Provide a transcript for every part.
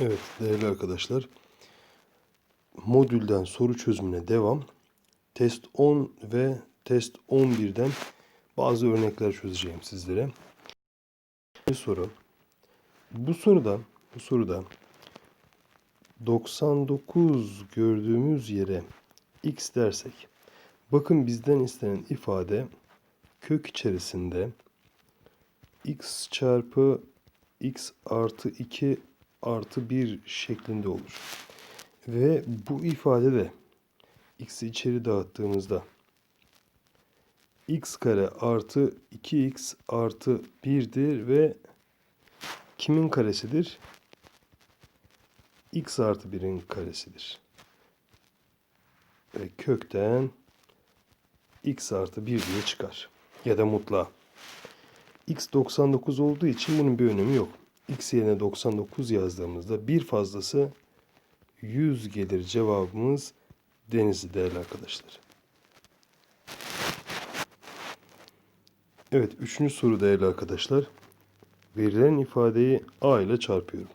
Evet değerli arkadaşlar. Modülden soru çözümüne devam. Test 10 ve test 11'den bazı örnekler çözeceğim sizlere. Bir soru. Bu soruda bu soruda 99 gördüğümüz yere x dersek bakın bizden istenen ifade kök içerisinde x çarpı x artı 2 artı 1 şeklinde olur. Ve bu ifade de x'i içeri dağıttığımızda x kare artı 2x artı 1'dir ve kimin karesidir? x artı 1'in karesidir. Ve kökten x artı 1 diye çıkar. Ya da mutla. x 99 olduğu için bunun bir önemi yok. X yerine 99 yazdığımızda bir fazlası 100 gelir cevabımız Denizli değerli arkadaşlar. Evet, üçüncü soru değerli arkadaşlar. Verilen ifadeyi a ile çarpıyorum.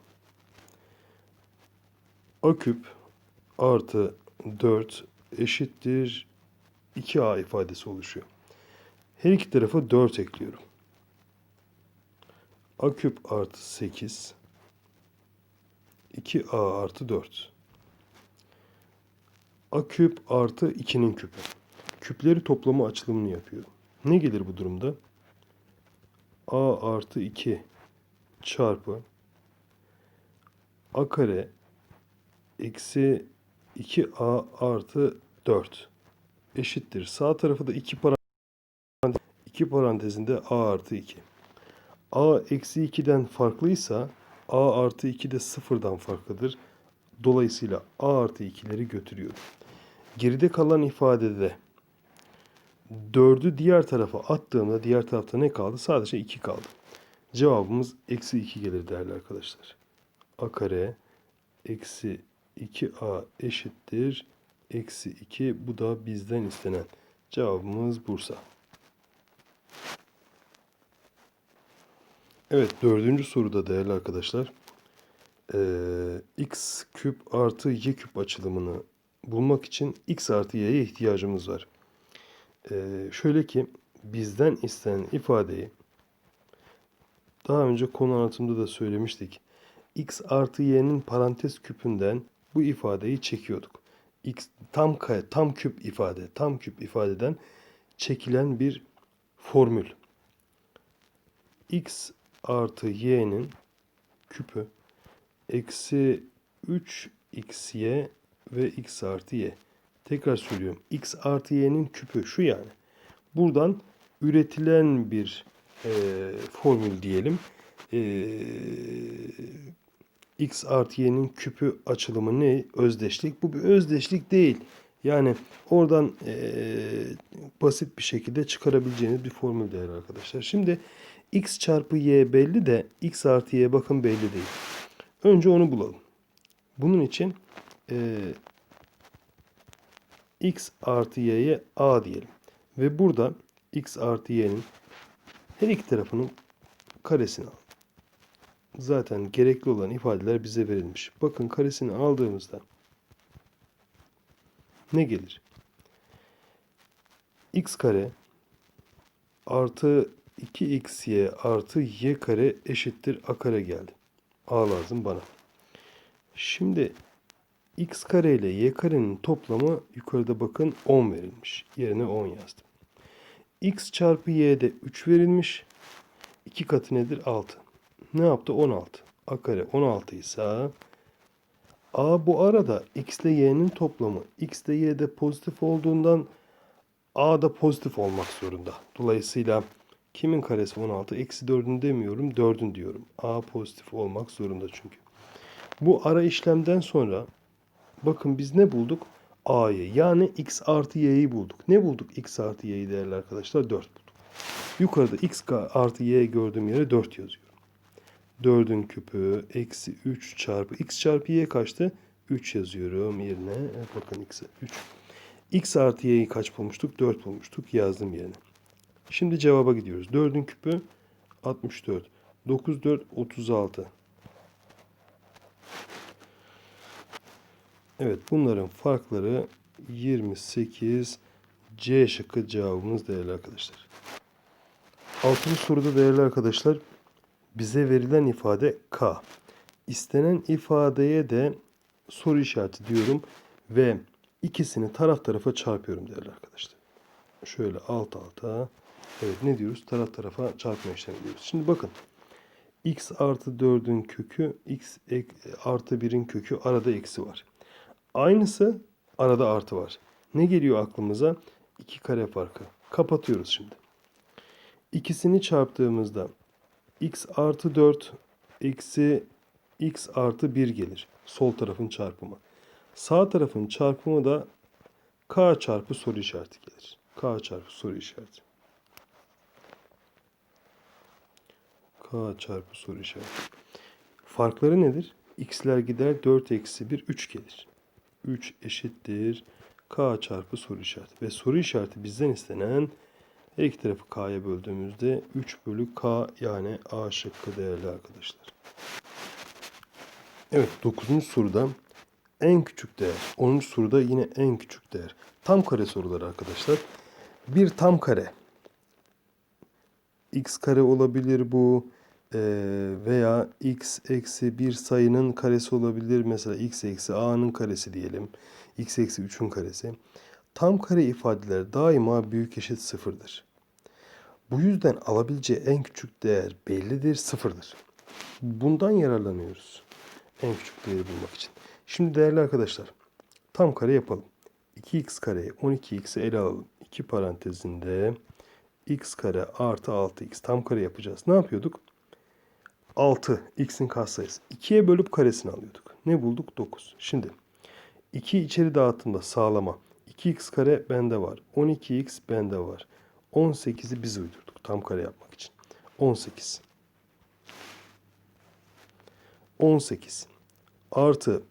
a küp artı 4 eşittir 2a ifadesi oluşuyor. Her iki tarafa 4 ekliyorum. A küp artı 8 2a artı 4 a küp artı 2'nin küpü. Küpleri toplama açılımını yapıyor. Ne gelir bu durumda? a artı 2 çarpı a kare eksi 2a artı 4 eşittir. Sağ tarafı da 2 parantez, 2 parantezinde a artı 2. a eksi 2'den farklıysa a artı 2 de sıfırdan farklıdır. Dolayısıyla a artı 2'leri götürüyorum. Geride kalan ifadede 4'ü diğer tarafa attığımda diğer tarafta ne kaldı? Sadece 2 kaldı. Cevabımız eksi 2 gelir değerli arkadaşlar. a kare eksi 2a eşittir. Eksi 2 bu da bizden istenen. Cevabımız Bursa. Evet dördüncü soruda değerli arkadaşlar. Ee, x küp artı y küp açılımını bulmak için x artı y'ye ihtiyacımız var. Ee, şöyle ki bizden istenen ifadeyi daha önce konu anlatımında da söylemiştik. x artı y'nin parantez küpünden bu ifadeyi çekiyorduk. x tam kare, tam küp ifade, tam küp ifadeden çekilen bir formül. x artı y'nin küpü eksi 3xy ve x artı y. Tekrar söylüyorum. x artı y'nin küpü şu yani. Buradan üretilen bir e, formül diyelim. E, x artı y'nin küpü açılımı ne? Özdeşlik. Bu bir özdeşlik değil. Yani oradan e, basit bir şekilde çıkarabileceğiniz bir formül değerli arkadaşlar. Şimdi x çarpı y belli de x artı y bakın belli değil. Önce onu bulalım. Bunun için e, x artı y'ye a diyelim. Ve burada x artı y'nin her iki tarafının karesini al. Zaten gerekli olan ifadeler bize verilmiş. Bakın karesini aldığımızda ne gelir? x kare artı 2xy artı y kare eşittir a kare geldi. a lazım bana. Şimdi x kare ile y karenin toplamı yukarıda bakın 10 verilmiş. Yerine 10 yazdım. x çarpı y'de 3 verilmiş. 2 katı nedir? 6. Ne yaptı? 16. a kare 16 ise a bu arada x ile y'nin toplamı x ile y'de pozitif olduğundan a da pozitif olmak zorunda. Dolayısıyla kimin karesi 16? Eksi 4'ün demiyorum 4'ün diyorum. a pozitif olmak zorunda çünkü. Bu ara işlemden sonra bakın biz ne bulduk? A'yı yani x artı y'yi bulduk. Ne bulduk x artı y'yi değerli arkadaşlar? 4 bulduk. Yukarıda x artı y gördüğüm yere 4 yazıyorum. 4'ün küpü eksi 3 çarpı x çarpı y kaçtı? 3 yazıyorum yerine. Bakın x'e 3. x artı y'yi kaç bulmuştuk? 4 bulmuştuk. Yazdım yerine. Şimdi cevaba gidiyoruz. 4'ün küpü 64. 9 4 36. Evet bunların farkları 28 C şıkkı cevabımız değerli arkadaşlar. Altıncı soruda değerli arkadaşlar bize verilen ifade K. İstenen ifadeye de soru işareti diyorum ve ikisini taraf tarafa çarpıyorum değerli arkadaşlar. Şöyle alt alta. Evet ne diyoruz? Taraf tarafa çarpma işlemi diyoruz. Şimdi bakın. x artı 4'ün kökü x ek- artı 1'in kökü arada eksi var. Aynısı arada artı var. Ne geliyor aklımıza? 2 kare farkı. Kapatıyoruz şimdi. İkisini çarptığımızda x artı 4 eksi x artı 1 gelir. Sol tarafın çarpımı. Sağ tarafın çarpımı da k çarpı soru işareti gelir. k çarpı soru işareti. K çarpı soru işareti. Farkları nedir? x'ler gider 4 eksi 1 3 gelir. 3 eşittir k çarpı soru işareti. Ve soru işareti bizden istenen her iki tarafı k'ya böldüğümüzde 3 bölü k yani a şıkkı değerli arkadaşlar. Evet 9. soruda en küçük değer. 10. soruda yine en küçük değer. Tam kare soruları arkadaşlar. Bir tam kare. x kare olabilir bu veya x eksi bir sayının karesi olabilir. Mesela x eksi a'nın karesi diyelim. x eksi 3'ün karesi. Tam kare ifadeler daima büyük eşit sıfırdır. Bu yüzden alabileceği en küçük değer bellidir, sıfırdır. Bundan yararlanıyoruz. En küçük değeri bulmak için. Şimdi değerli arkadaşlar, tam kare yapalım. 2x kareyi 12x'e ele alalım. 2 parantezinde x kare artı 6x tam kare yapacağız. Ne yapıyorduk? 6 x'in katsayısı. 2'ye bölüp karesini alıyorduk. Ne bulduk? 9. Şimdi 2 içeri dağıttığımda sağlama. 2x kare bende var. 12x bende var. 18'i biz uydurduk tam kare yapmak için. 18. 18 artı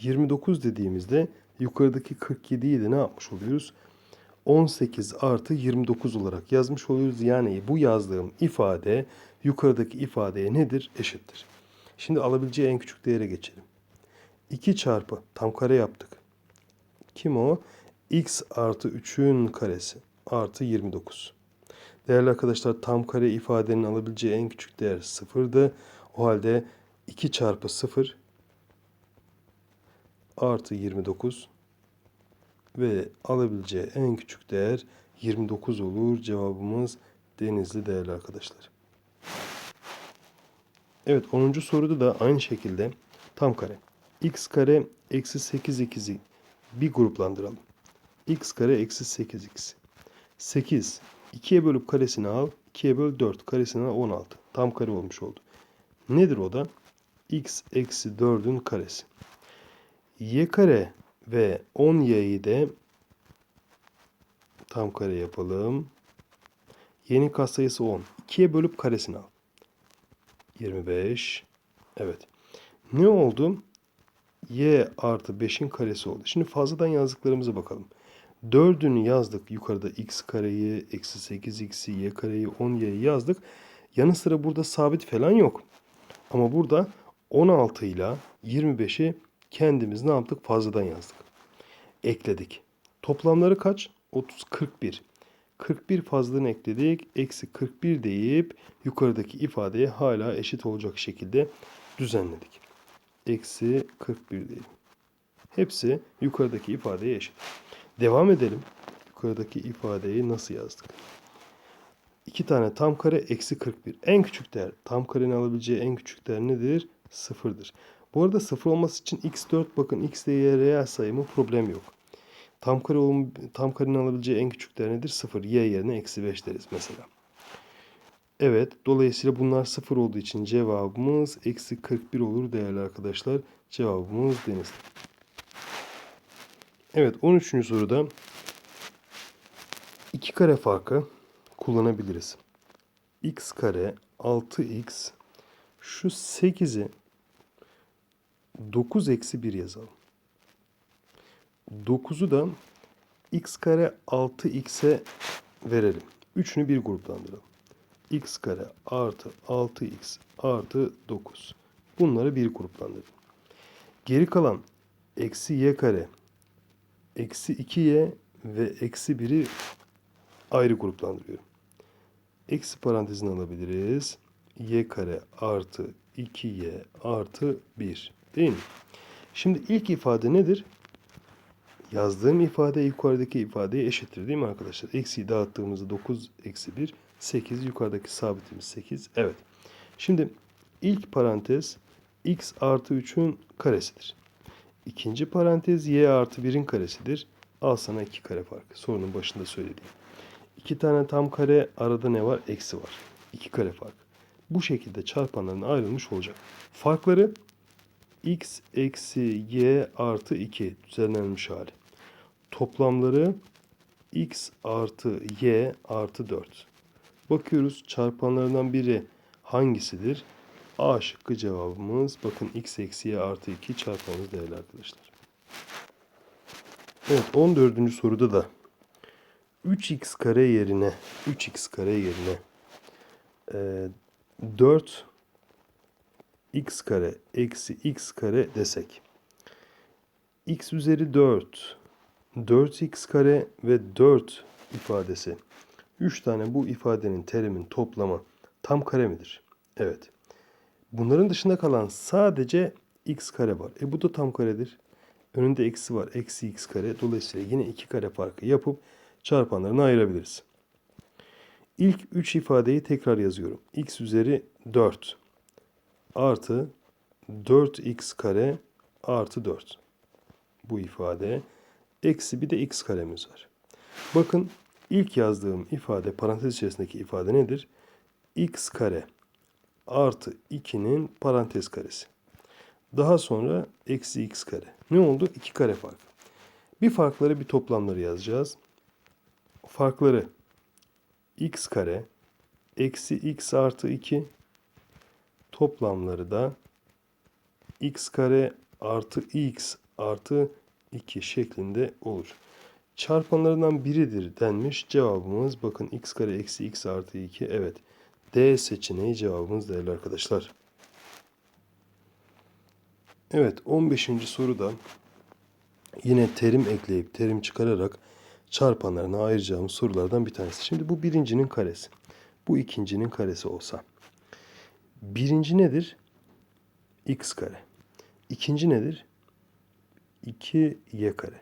29 dediğimizde yukarıdaki 47'yi de ne yapmış oluyoruz? 18 artı 29 olarak yazmış oluyoruz. Yani bu yazdığım ifade yukarıdaki ifadeye nedir? Eşittir. Şimdi alabileceği en küçük değere geçelim. 2 çarpı tam kare yaptık. Kim o? x artı 3'ün karesi artı 29. Değerli arkadaşlar tam kare ifadenin alabileceği en küçük değer sıfırdı. O halde 2 çarpı 0 artı 29 ve alabileceği en küçük değer 29 olur. Cevabımız Denizli değerli arkadaşlar. Evet 10. soruda da aynı şekilde tam kare. x kare eksi 8x'i bir gruplandıralım. x kare eksi 8x. 8. 2'ye bölüp karesini al. 2'ye böl 4. Karesini al 16. Tam kare olmuş oldu. Nedir o da? x eksi 4'ün karesi. y kare ve 10y'yi de tam kare yapalım. Y'nin katsayısı 10. 2'ye bölüp karesini al. 25. Evet. Ne oldu? y artı 5'in karesi oldu. Şimdi fazladan yazdıklarımıza bakalım. 4'ünü yazdık. Yukarıda x kareyi, eksi 8x'i, y kareyi, 10y'yi yazdık. Yanı sıra burada sabit falan yok. Ama burada 16 ile 25'i kendimiz ne yaptık? Fazladan yazdık. Ekledik. Toplamları kaç? 30, 41. 41 fazlalığını ekledik. Eksi 41 deyip yukarıdaki ifadeye hala eşit olacak şekilde düzenledik. Eksi 41 diyelim. Hepsi yukarıdaki ifadeye eşit. Devam edelim. Yukarıdaki ifadeyi nasıl yazdık? 2 tane tam kare eksi 41. En küçük değer tam karenin alabileceği en küçük değer nedir? Sıfırdır. Bu arada sıfır olması için x4 bakın x ile y reel sayımı problem yok. Tam kare tam karenin alabileceği en küçük değer nedir? 0. Y yerine eksi 5 deriz mesela. Evet. Dolayısıyla bunlar 0 olduğu için cevabımız eksi 41 olur değerli arkadaşlar. Cevabımız deniz. Evet 13. soruda 2 kare farkı kullanabiliriz. x kare 6x şu 8'i 9 eksi 1 yazalım. 9'u da x kare 6x'e verelim. Üçünü bir gruplandıralım. x kare artı 6x artı 9. Bunları bir gruplandıralım. Geri kalan eksi y kare eksi 2y ve eksi 1'i ayrı gruplandırıyorum. Eksi parantezini alabiliriz. y kare artı 2y artı 1 değil mi? Şimdi ilk ifade nedir? Yazdığım ifade yukarıdaki ifadeye eşittir değil mi arkadaşlar? Eksiyi dağıttığımızda 9 eksi 1 8 yukarıdaki sabitimiz 8. Evet. Şimdi ilk parantez x artı 3'ün karesidir. İkinci parantez y artı 1'in karesidir. Al sana 2 kare farkı. Sorunun başında söylediğim. İki tane tam kare arada ne var? Eksi var. 2 kare fark. Bu şekilde çarpanların ayrılmış olacak. Farkları x eksi y artı 2 düzenlenmiş hali. Toplamları x artı y artı 4. Bakıyoruz çarpanlarından biri hangisidir? A şıkkı cevabımız. Bakın x eksi y artı 2 çarpanımız değerli arkadaşlar. Evet 14. soruda da 3x kare yerine 3x kare yerine e, 4 x kare eksi x kare desek. x üzeri 4 4x kare ve 4 ifadesi. 3 tane bu ifadenin terimin toplamı tam kare midir? Evet. Bunların dışında kalan sadece x kare var. E bu da tam karedir. Önünde eksi var. Eksi x kare. Dolayısıyla yine 2 kare farkı yapıp çarpanlarını ayırabiliriz. İlk 3 ifadeyi tekrar yazıyorum. x üzeri 4 artı 4x kare artı 4. Bu ifade. Eksi bir de x karemiz var. Bakın ilk yazdığım ifade parantez içerisindeki ifade nedir? x kare artı 2'nin parantez karesi. Daha sonra eksi x kare. Ne oldu? 2 kare fark. Bir farkları bir toplamları yazacağız. Farkları x kare eksi x artı 2 toplamları da x kare artı x artı 2 şeklinde olur. Çarpanlarından biridir denmiş. Cevabımız bakın x kare eksi x artı 2 evet. D seçeneği cevabımız değerli arkadaşlar. Evet 15. soruda yine terim ekleyip terim çıkararak çarpanlarına ayıracağımız sorulardan bir tanesi. Şimdi bu birincinin karesi. Bu ikincinin karesi olsa. Birinci nedir? x kare. İkinci nedir? 2y kare.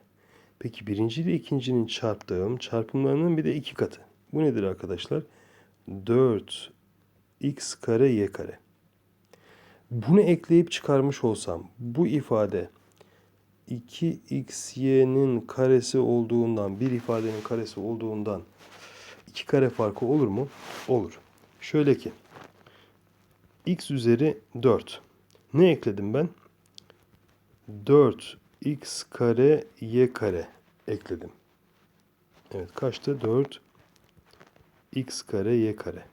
Peki birinci ile ikincinin çarptığım çarpımlarının bir de iki katı. Bu nedir arkadaşlar? 4 x kare y kare. Bunu ekleyip çıkarmış olsam bu ifade 2xy'nin karesi olduğundan bir ifadenin karesi olduğundan 2 kare farkı olur mu? Olur. Şöyle ki x üzeri 4. Ne ekledim ben? 4x kare y kare ekledim. Evet kaçtı? 4 x kare y kare.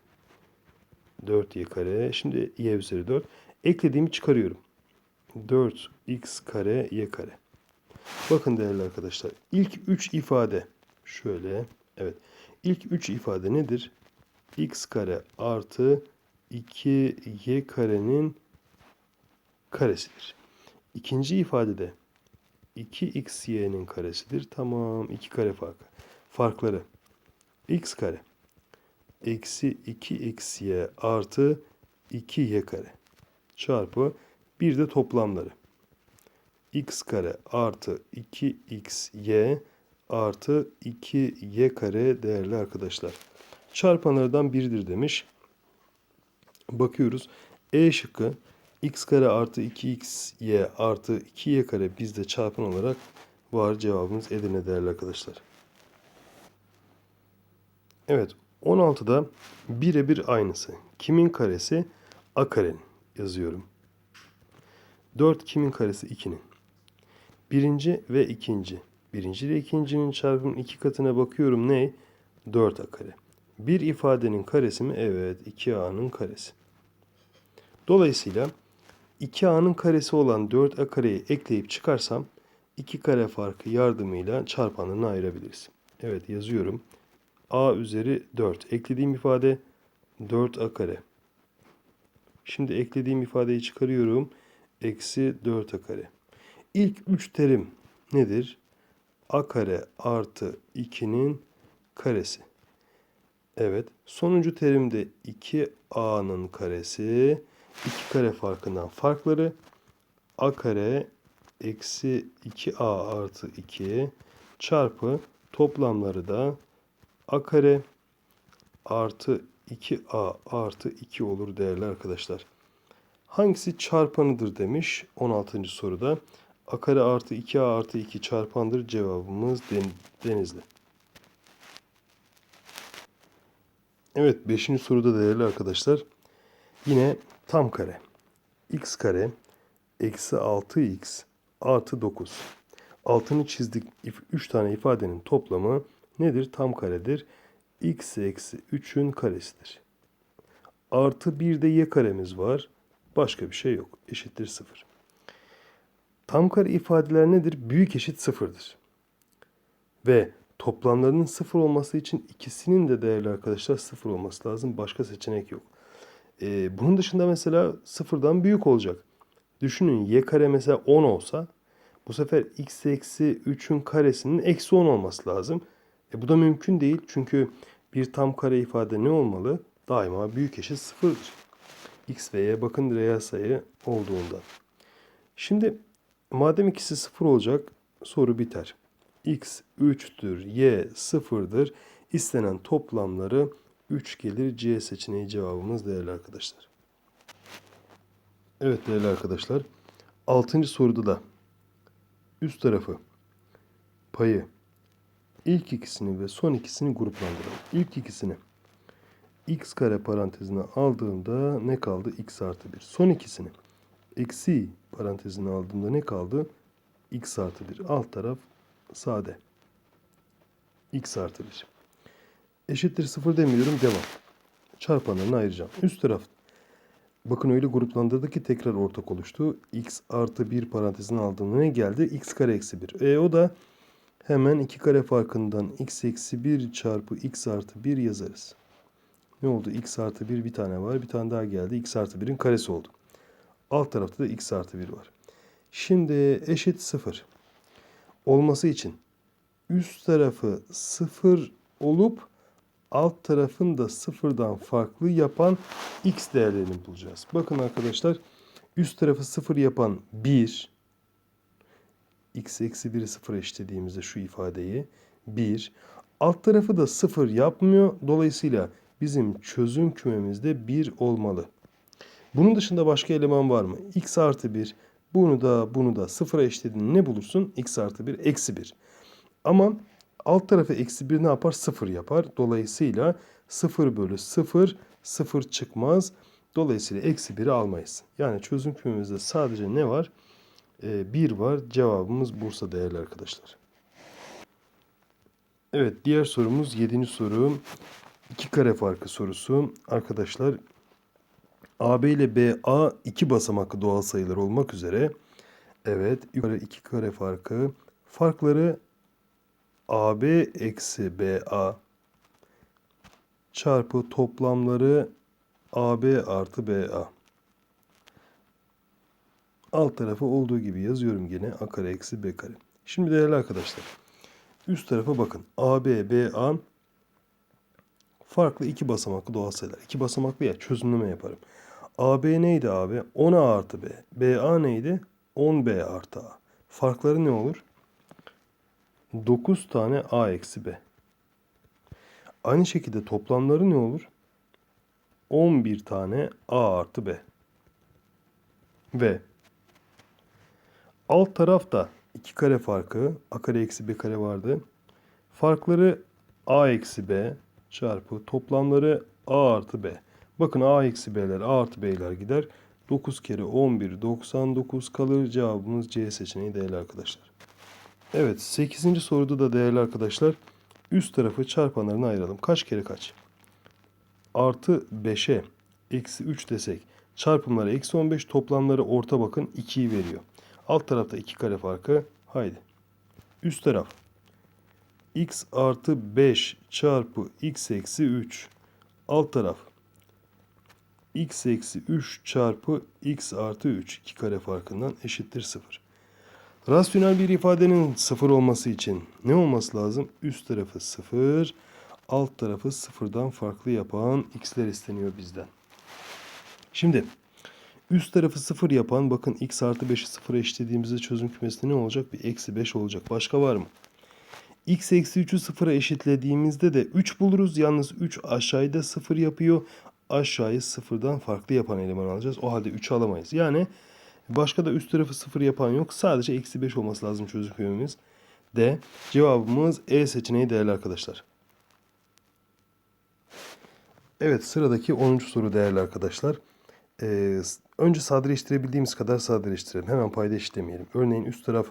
4y kare. Şimdi y üzeri 4. Eklediğimi çıkarıyorum. 4x kare y kare. Bakın değerli arkadaşlar. İlk 3 ifade şöyle. Evet. İlk 3 ifade nedir? x kare artı 2y karenin karesidir. İkinci ifadede 2xy'nin karesidir. Tamam. 2 kare farkı. Farkları. x kare eksi 2xy artı 2y kare çarpı bir de toplamları. x kare artı 2xy artı 2y kare değerli arkadaşlar. Çarpanlardan biridir demiş. Bakıyoruz. E şıkkı x kare artı 2xy artı 2y kare bizde çarpan olarak var. Cevabımız Edirne değerli arkadaşlar. Evet 16'da birebir aynısı. Kimin karesi? A karenin yazıyorum. 4 kimin karesi? 2'nin. Birinci ve ikinci. Birinci ile ikincinin çarpımının iki katına bakıyorum ne? 4a kare. Bir ifadenin karesi mi? Evet 2a'nın karesi. Dolayısıyla 2a'nın karesi olan 4a kareyi ekleyip çıkarsam 2 kare farkı yardımıyla çarpanlarını ayırabiliriz. Evet yazıyorum. a üzeri 4. Eklediğim ifade 4a kare. Şimdi eklediğim ifadeyi çıkarıyorum. Eksi 4a kare. İlk 3 terim nedir? a kare artı 2'nin karesi. Evet. Sonuncu terimde 2a'nın karesi. 2 kare farkından farkları. a kare eksi 2a artı 2 çarpı toplamları da a kare artı 2a artı 2 olur değerli arkadaşlar. Hangisi çarpanıdır demiş 16. soruda. A kare artı 2A artı 2 çarpandır cevabımız Den- Denizli. Evet 5. soruda değerli arkadaşlar. Yine tam kare. x kare eksi 6x artı 9. Altını çizdik 3 tane ifadenin toplamı nedir? Tam karedir. x eksi 3'ün karesidir. Artı bir de y karemiz var. Başka bir şey yok. Eşittir 0. Tam kare ifadeler nedir? Büyük eşit sıfırdır. Ve toplamlarının sıfır olması için ikisinin de değerli arkadaşlar sıfır olması lazım. Başka seçenek yok. Ee, bunun dışında mesela sıfırdan büyük olacak. Düşünün y kare mesela 10 olsa bu sefer x eksi 3'ün karesinin eksi 10 olması lazım. E, bu da mümkün değil. Çünkü bir tam kare ifade ne olmalı? Daima büyük eşit sıfırdır. x ve y bakın reel sayı olduğundan. Şimdi madem ikisi sıfır olacak soru biter. x 3'tür, y 0'dır. İstenen toplamları 3 gelir. C seçeneği cevabımız değerli arkadaşlar. Evet değerli arkadaşlar. 6. soruda da üst tarafı payı ilk ikisini ve son ikisini gruplandıralım. İlk ikisini x kare parantezine aldığımda ne kaldı? x artı 1. Son ikisini eksi parantezine aldığımda ne kaldı? x artı 1. Alt taraf sade. x artı 1. Eşittir 0 demiyorum. Devam. Çarpanlarını ayıracağım. Üst taraf. Bakın öyle gruplandırdı ki tekrar ortak oluştu. x artı 1 parantezine aldığımda ne geldi? x kare eksi 1. E o da hemen 2 kare farkından x eksi 1 çarpı x artı 1 yazarız. Ne oldu? x artı 1 bir tane var. Bir tane daha geldi. x artı 1'in karesi oldu. Alt tarafta da x artı 1 var. Şimdi eşit 0 olması için üst tarafı 0 olup alt tarafın da sıfırdan farklı yapan x değerlerini bulacağız. Bakın arkadaşlar üst tarafı 0 yapan 1 x eksi 1'i 0 eşitlediğimizde şu ifadeyi 1 alt tarafı da 0 yapmıyor. Dolayısıyla bizim çözüm kümemizde 1 olmalı. Bunun dışında başka eleman var mı? x artı 1 bunu da bunu da 0'a eşitlediğinde ne bulursun? x artı 1 eksi 1. Ama alt tarafı eksi 1 ne yapar? 0 yapar. Dolayısıyla 0 bölü 0 0 çıkmaz. Dolayısıyla eksi 1'i almayız. Yani çözüm kümemizde sadece ne var? Ee, 1 var. Cevabımız Bursa değerli arkadaşlar. Evet diğer sorumuz 7. soru. 2 kare farkı sorusu. Arkadaşlar AB ile BA iki basamaklı doğal sayılar olmak üzere evet yukarı iki kare farkı farkları AB eksi BA çarpı toplamları AB artı BA. Alt tarafı olduğu gibi yazıyorum yine A kare eksi B kare. Şimdi değerli arkadaşlar üst tarafa bakın. AB, BA farklı iki basamaklı doğal sayılar. İki basamaklı ya çözümleme yaparım. AB neydi abi? 10A artı B. BA neydi? 10B artı A. Farkları ne olur? 9 tane A eksi B. Aynı şekilde toplamları ne olur? 11 tane A artı B. Ve alt tarafta 2 kare farkı A kare eksi B kare vardı. Farkları A eksi B çarpı toplamları A artı B. Bakın A eksi B'ler A artı B'ler gider. 9 kere 11 99 kalır. Cevabımız C seçeneği değerli arkadaşlar. Evet 8. soruda da değerli arkadaşlar üst tarafı çarpanlarına ayıralım. Kaç kere kaç? Artı 5'e eksi 3 desek çarpımları eksi 15 toplamları orta bakın 2'yi veriyor. Alt tarafta 2 kare farkı. Haydi. Üst taraf x artı 5 çarpı x eksi 3. Alt taraf x eksi 3 çarpı x artı 3 iki kare farkından eşittir 0. Rasyonel bir ifadenin sıfır olması için ne olması lazım? Üst tarafı sıfır, alt tarafı sıfırdan farklı yapan x'ler isteniyor bizden. Şimdi üst tarafı sıfır yapan bakın x artı 5'i sıfıra eşitlediğimizde çözüm kümesinde ne olacak? Bir eksi 5 olacak. Başka var mı? x eksi 3'ü sıfıra eşitlediğimizde de 3 buluruz. Yalnız 3 aşağıda sıfır yapıyor. Aşağıyı sıfırdan farklı yapan eleman alacağız. O halde 3'ü alamayız. Yani başka da üst tarafı sıfır yapan yok. Sadece eksi 5 olması lazım çözüm kümemiz. D. Cevabımız E seçeneği değerli arkadaşlar. Evet sıradaki 10. soru değerli arkadaşlar. Ee, önce sadeleştirebildiğimiz kadar sadeleştirelim. Hemen payda eşitlemeyelim. Örneğin üst taraf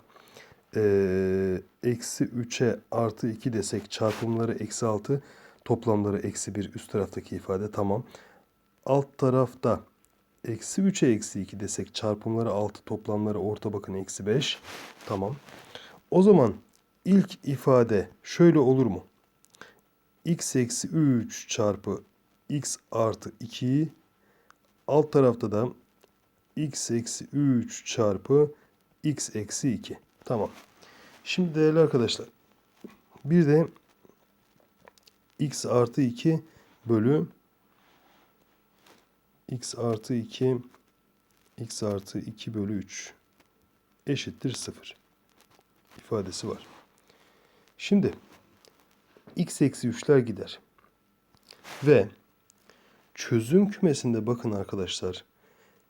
ee, eksi 3'e artı 2 desek çarpımları eksi 6 toplamları eksi 1 üst taraftaki ifade tamam. Alt tarafta eksi 3'e eksi 2 desek çarpımları 6 toplamları orta bakın eksi 5 tamam. O zaman ilk ifade şöyle olur mu? x eksi 3 çarpı x artı 2 alt tarafta da x eksi 3 çarpı x eksi 2. Tamam. Şimdi değerli arkadaşlar bir de x artı 2 bölü x artı 2 x artı 2 bölü 3 eşittir 0 ifadesi var. Şimdi x eksi 3'ler gider. Ve çözüm kümesinde bakın arkadaşlar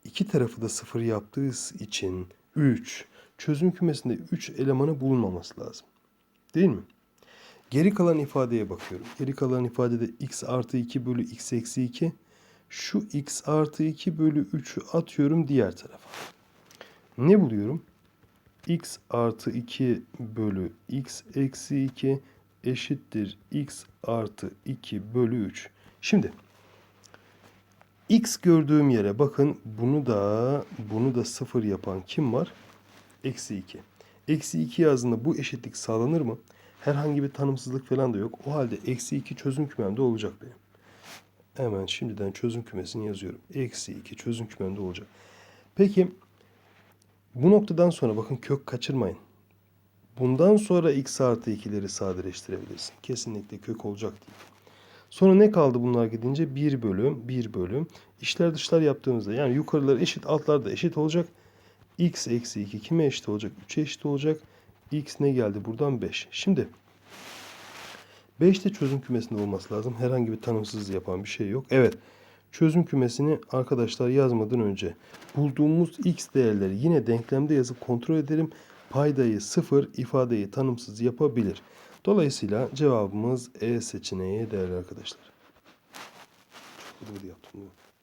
iki tarafı da 0 yaptığı için 3 çözüm kümesinde 3 elemanı bulunmaması lazım. Değil mi? Geri kalan ifadeye bakıyorum. Geri kalan ifadede x artı 2 bölü x eksi 2. Şu x artı 2 bölü 3'ü atıyorum diğer tarafa. Ne buluyorum? x artı 2 bölü x eksi 2 eşittir x artı 2 bölü 3. Şimdi x gördüğüm yere bakın bunu da bunu da sıfır yapan kim var? Eksi 2. Eksi 2 yazdığında bu eşitlik sağlanır mı? Herhangi bir tanımsızlık falan da yok. O halde eksi 2 çözüm kümemde olacak benim. Hemen şimdiden çözüm kümesini yazıyorum. Eksi 2 çözüm kümemde olacak. Peki bu noktadan sonra bakın kök kaçırmayın. Bundan sonra x artı 2'leri sadeleştirebilirsin. Kesinlikle kök olacak değil. Sonra ne kaldı bunlar gidince? 1 bölüm, 1 bölüm. İşler dışlar yaptığımızda yani yukarılar eşit, altlar da eşit olacak. x eksi 2 kime eşit olacak? 3'e eşit olacak. x ne geldi? Buradan 5. Şimdi 5 de çözüm kümesinde olması lazım. Herhangi bir tanımsız yapan bir şey yok. Evet. Çözüm kümesini arkadaşlar yazmadan önce bulduğumuz x değerleri yine denklemde yazıp kontrol edelim. Paydayı sıfır, ifadeyi tanımsız yapabilir. Dolayısıyla cevabımız E seçeneği değerli arkadaşlar. Çok yaptım.